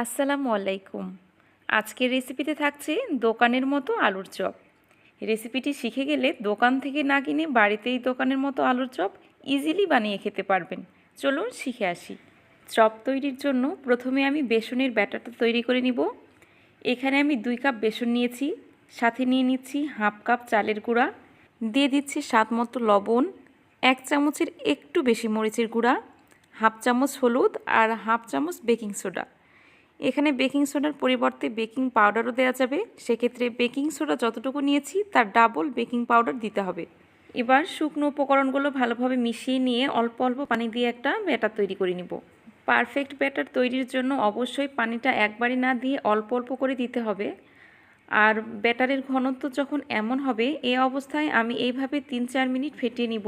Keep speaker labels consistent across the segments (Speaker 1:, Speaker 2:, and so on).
Speaker 1: আসসালামু আলাইকুম। আজকের রেসিপিতে থাকছে দোকানের মতো আলুর চপ। রেসিপিটি শিখে গেলে দোকান থেকে না কিনে বাড়িতেই দোকানের মতো আলুর চপ ইজিলি বানিয়ে খেতে পারবেন। চলুন শিখে আসি। চপ তৈরির জন্য প্রথমে আমি বেসনের ব্যাটারটা তৈরি করে নিব। এখানে আমি দুই কাপ বেসন নিয়েছি, সাথে নিয়ে নিচ্ছি হাফ কাপ চালের গুঁড়া, দিয়ে দিচ্ছি স্বাদ মতো লবণ, এক চামচের একটু বেশি মরিচের গুঁড়া, হাফ চামচ হলুদ আর হাফ চামচ বেকিং সোডা। এখানে বেকিং সোডার পরিবর্তে বেকিং পাউডারও দেওয়া যাবে। সেক্ষেত্রে বেকিং সোডা যতটুকু নিয়েছি, তার ডাবল বেকিং পাউডার দিতে হবে। এবার শুকনো উপকরণগুলো ভালোভাবে মিশিয়ে নিয়ে অল্প অল্প পানি দিয়ে একটা ব্যাটার তৈরি করে নিব। পারফেক্ট ব্যাটার তৈরির জন্য অবশ্যই পানিটা একবারে না দিয়ে অল্প অল্প করে দিতে হবে। আর ব্যাটারের ঘনত্ব যখন এমন হবে এই অবস্থায় আমি এইভাবে তিন চার মিনিট ফেটিয়ে নিব।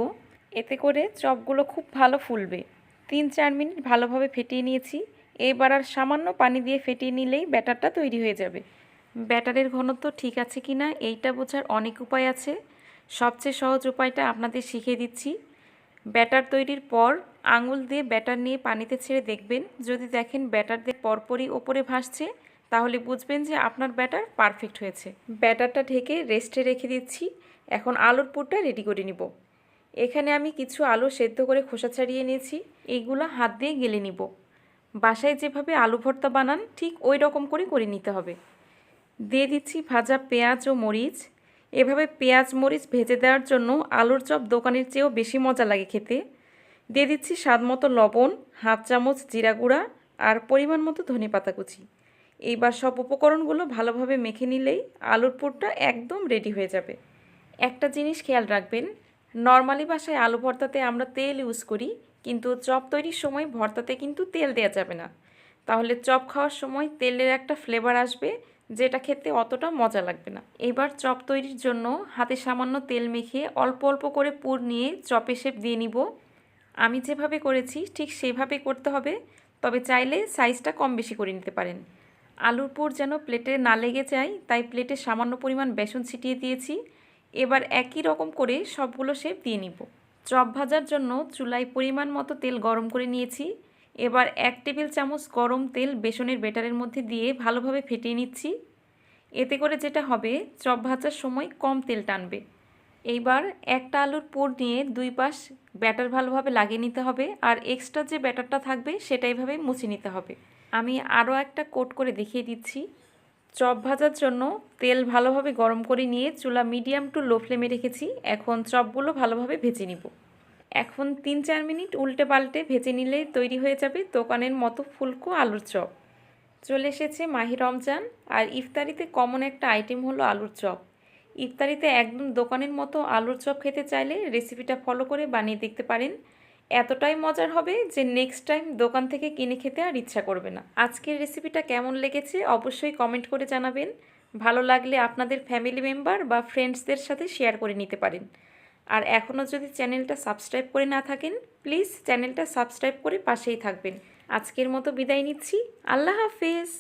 Speaker 1: এতে করে চপগুলো খুব ভালো ফুলবে। তিন চার মিনিট ভালোভাবে ফেটিয়ে নিয়েছি। এবার আর সামান্য পানি দিয়ে ফেটিয়ে নিলেই ব্যাটারটা তৈরি হয়ে যাবে। ব্যাটারের ঘনত্ব ঠিক আছে কি না, এইটা বোঝার অনেক উপায় আছে। সবচেয়ে সহজ উপায়টা আপনাদের শিখিয়ে দিচ্ছি। ব্যাটার তৈরির পর আঙুল দিয়ে ব্যাটার নিয়ে পানিতে ছেড়ে দেখবেন। যদি দেখেন ব্যাটার দিয়ে পরপরই ওপরে ভাসছে, তাহলে বুঝবেন যে আপনার ব্যাটার পারফেক্ট হয়েছে। ব্যাটারটা ঢেকে রেস্টে রেখে দিচ্ছি। এখন আলুর পুরটা রেডি করে নিব। এখানে আমি কিছু আলু সেদ্ধ করে খোসা ছাড়িয়ে নিয়েছি। এইগুলো হাত দিয়ে গেলে নিব। বাসায় যেভাবে আলু ভর্তা বানান, ঠিক ওই রকম করে করে নিতে হবে। দিয়ে দিচ্ছি ভাজা পেঁয়াজ ও মরিচ। এভাবে পেঁয়াজ, মরিচ ভেজে দেওয়ার জন্য আলুর চপ দোকানের চেয়েও বেশি মজা লাগে খেতে। দিয়ে দিচ্ছি স্বাদ মতো লবণ, হাফ চামচ জিরা গুঁড়া আর পরিমাণ মতো ধনে পাতা কুচি। এইবার সব উপকরণগুলো ভালোভাবে মেখে নিলেই আলুর পুরটা একদম রেডি হয়ে যাবে। একটা জিনিস খেয়াল রাখবেন নর্মালি বাসায় আলু ভর্তাতে আমরা তেল ইউজ করি কিন্তু চপ তৈরির সময় ভর্তাতে কিন্তু তেল দেওয়া যাবে না। তাহলে চপ খাওয়ার সময় তেলের একটা ফ্লেভার আসবে, যেটা খেতে অতটা মজা লাগবে না। এবার চপ তৈরির জন্য হাতে সামান্য তেল মেখে অল্প অল্প করে পুর নিয়ে চপে শেপ দিয়ে নিব। আমি যেভাবে করেছি ঠিক সেভাবে করতে হবে, তবে চাইলে সাইজটা কম বেশি করে নিতে পারেন। আলুর পুর যেন প্লেটে না লেগে যায়, তাই প্লেটে সামান্য পরিমাণ বেসন ছিটিয়ে দিয়েছি। এবার একই রকম করে সবগুলো শেপ দিয়ে নিব। চপ ভাজার জন্য চুলায় পরিমাণ মতো তেল গরম করে নিয়েছি। এবার এক টেবিল চামচ গরম তেল বেসনের বেটারের মধ্যে দিয়ে ভালোভাবে ফেটিয়ে নিচ্ছি। এতে করে যেটা হবে, চপ ভাজার সময় কম তেল টানবে। এইবার একটা আলুর পুর নিয়ে দুই পাশ ব্যাটার ভালোভাবে লাগিয়ে নিতে হবে আর এক্সট্রা যে ব্যাটারটা থাকবে সেটা এইভাবে মুছে নিতে হবে। আমি আরও একটা কোট করে দেখিয়ে দিচ্ছি। চপ ভাজার জন্য তেল ভালোভাবে গরম করে নিয়ে চুলা মিডিয়াম টু লো ফ্লেমে রেখেছি। এখন চপগুলো ভালোভাবে ভেজে নিব। এখন তিন চার মিনিট উল্টে পাল্টে ভেজে নিলে তৈরি হয়ে যাবে দোকানের মতো ফুলকো আলুর চপ। চলে এসেছে মাহি রমজান, আর ইফতারিতে কমন একটা আইটেম হলো আলুর চপ। ইফতারিতে একদম দোকানের মতো আলুর চপ খেতে চাইলে রেসিপিটা ফলো করে বানিয়ে দেখতে পারেন। এতটাই মজার হবে যে নেক্সট টাইম দোকান থেকে কিনে খেতে আর ইচ্ছা করবে না। আজকের রেসিপিটা কেমন লেগেছে অবশ্যই কমেন্ট করে জানাবেন। ভালো লাগলে আপনাদের ফ্যামিলি মেম্বার বা ফ্রেন্ডসদের সাথে শেয়ার করে নিতে পারেন। আর এখনও যদি চ্যানেলটা সাবস্ক্রাইব করে না থাকেন প্লিজ চ্যানেলটা সাবস্ক্রাইব করে পাশেই থাকবেন। আজকের মতো বিদায় নিচ্ছি। আল্লাহ হাফেজ।